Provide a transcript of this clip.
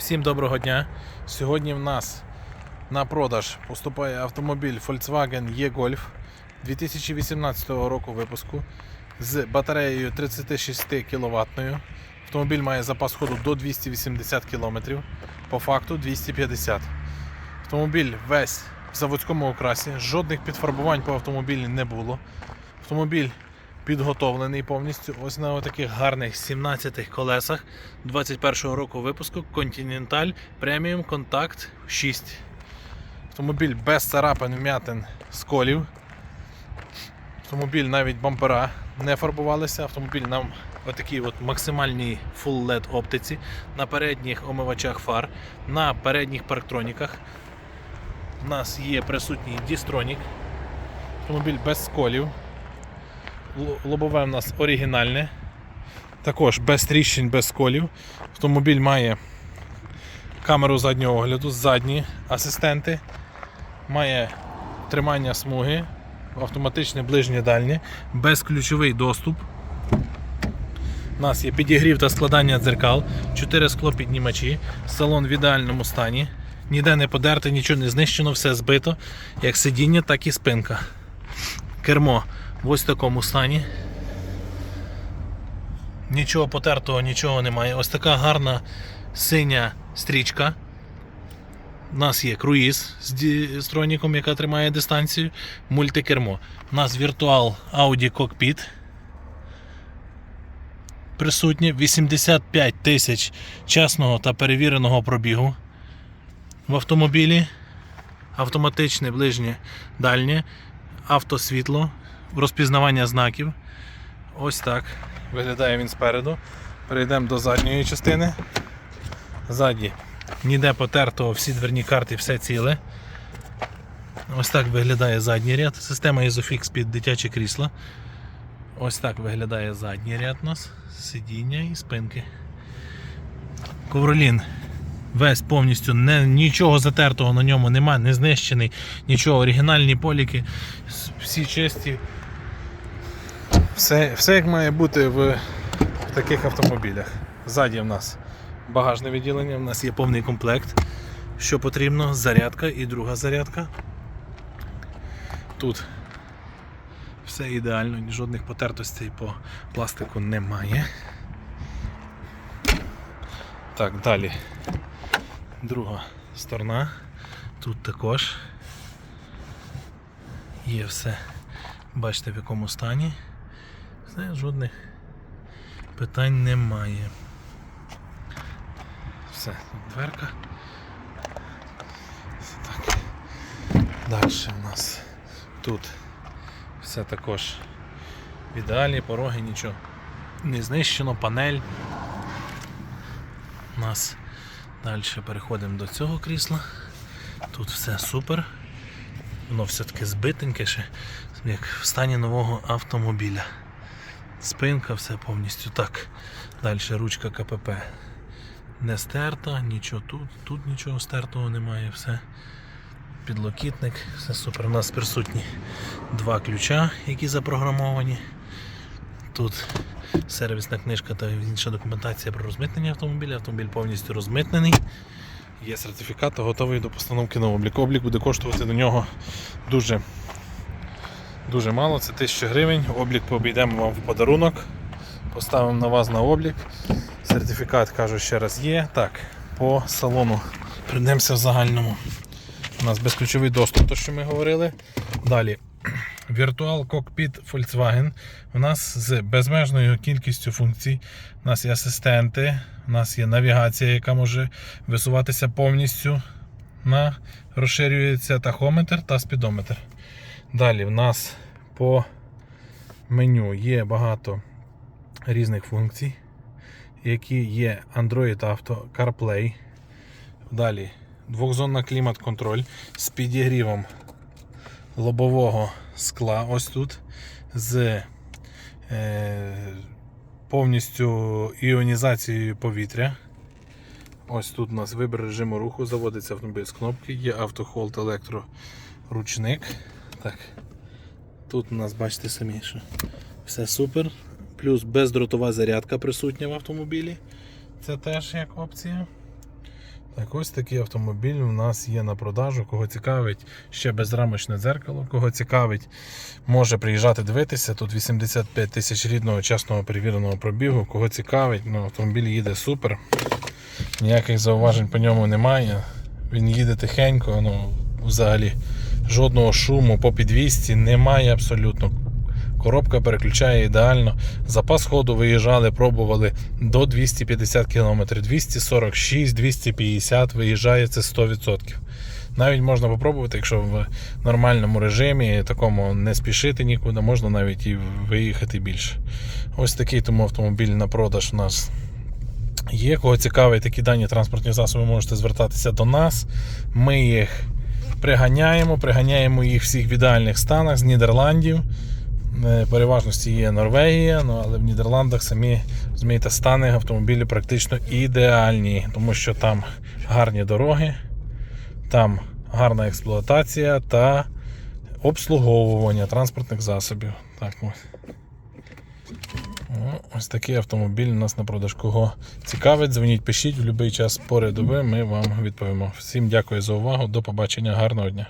Всім доброго дня. Сьогодні в нас на продаж поступає автомобіль Volkswagen E-Golf 2018 року випуску з батареєю 36 кВт. Автомобіль має запас ходу до 280 км, по факту 250 Автомобіль весь в заводському окрасі, жодних підфарбувань по автомобілі не було. Автомобіль підготовлений повністю. Ось на таких гарних 17 колесах 21 року випуску Continental Premium Contact 6. Автомобіль без царапин, вмятин, сколів. Автомобіль навіть бампера не фарбувалися. Автомобіль нам отакій от максимальній Full LED оптиці, на передніх омивачах фар, на передніх парктроніках. У нас є присутній дістронік. Автомобіль без сколів. Лобове в нас оригінальне. Також без тріщин, без сколів. Автомобіль має камеру заднього огляду, задні асистенти, має тримання смуги, автоматичне ближнє дальнє, безключовий доступ. У нас є підігрів та складання дзеркал, 4 склопіднімачі, салон в ідеальному стані. Ніде не подерте, нічого не знищено, все збито, як сидіння, так і спинка. Кермо в ось такому стані. Нічого потертого, нічого немає. Ось така гарна синя стрічка. У нас є круїз з троніком, яка тримає дистанцію, мультикермо. У нас віртуал Audi Cockpit. Присутнє 85 тисяч чесного та перевіреного пробігу в автомобілі. Автоматичне ближнє дальнє, автосвітло, розпізнавання знаків. Ось так виглядає він спереду. Перейдемо до задньої частини. Ззаді ніде потертого, всі дверні карти, все ціле. Ось так виглядає задній ряд. Система Isofix під дитяче крісло. Ось так виглядає задній ряд у нас. Сидіння і спинки. Ковролін весь повністю не, нічого затертого на ньому нема, не знищений, нічого, оригінальні поліки, всі чисті. Все, все як має бути в, в таких автомобілях. Ззаді в нас багажне відділення, в нас є повний комплект. Що потрібно, зарядка і друга зарядка. Тут все ідеально, жодних потертостей по пластику немає. Так, далі. Друга сторона. Тут також є все. Бачите в якому стані. Все, жодних питань немає. Все, дверка. Все так. Далі в нас тут все також в ідеалі, пороги, нічого не знищено, панель. У нас далі переходимо до цього крісла. Тут все супер. Воно все-таки збитеньке, ще, як в стані нового автомобіля. Спинка, все повністю так. Далі ручка КПП не стерта, нічого тут, тут нічого стертого немає, все. Підлокітник, все супер. У нас присутні два ключа, які запрограмовані. Тут сервісна книжка та інша документація про розмитнення автомобіля. Автомобіль повністю розмитнений. Є сертифікат та готовий до постановки на облік. Облік буде коштувати до нього дуже, дуже мало, це 1000 гривень. Облік пообійдемо вам в подарунок. Поставимо на вас на облік. Сертифікат, кажу, ще раз є. Так, по салону прийдемося в загальному. У нас безключовий доступ, то що ми говорили. Далі. Virtual Cockpit Volkswagen. У нас з безмежною кількістю функцій. У нас є асистенти, у нас є навігація, яка може висуватися повністю. На, розширюється тахометр та спідометр. Далі в нас по меню є багато різних функцій, які є Android Auto, CarPlay. Далі двохзонна клімат-контроль з підігрівом лобового скла ось тут з е, повністю іонізацією повітря. Ось тут у нас вибір режиму руху, заводиться автомобіль з кнопки, є автохолд електроручник. Так. Тут у нас бачите самі, що все супер. Плюс бездротова зарядка присутня в автомобілі. Це теж як опція. Так, ось такий автомобіль у нас є на продажу. Кого цікавить ще безрамочне дзеркало, кого цікавить, може приїжджати дивитися. Тут 85 тисяч рідного чесного перевіреного пробігу. Кого цікавить, ну, автомобіль їде супер. Ніяких зауважень по ньому немає. Він їде тихенько, ну, взагалі жодного шуму по підвісці немає абсолютно. Коробка переключає ідеально. Запас ходу виїжджали, пробували до 250 км, 246, 250 виїжджає це 100%. Навіть можна попробувати, якщо в нормальному режимі, такому не спішити нікуди, можна навіть і виїхати більше. Ось такий тому автомобіль на продаж у нас є. Кого цікавить такі дані транспортні засоби, можете звертатися до нас. Ми їх приганяємо, приганяємо їх всіх в ідеальних станах з Нідерландів. Е, Переважності є Норвегія, ну, але в Нідерландах самі розумієте, стани автомобілів практично ідеальні, тому що там гарні дороги, там гарна експлуатація та обслуговування транспортних засобів. Так, ось. Ось такий автомобіль у нас на продаж. Кого цікавить, дзвоніть, пишіть в будь-який час пори доби, ми вам відповімо. Всім дякую за увагу, до побачення, гарного дня.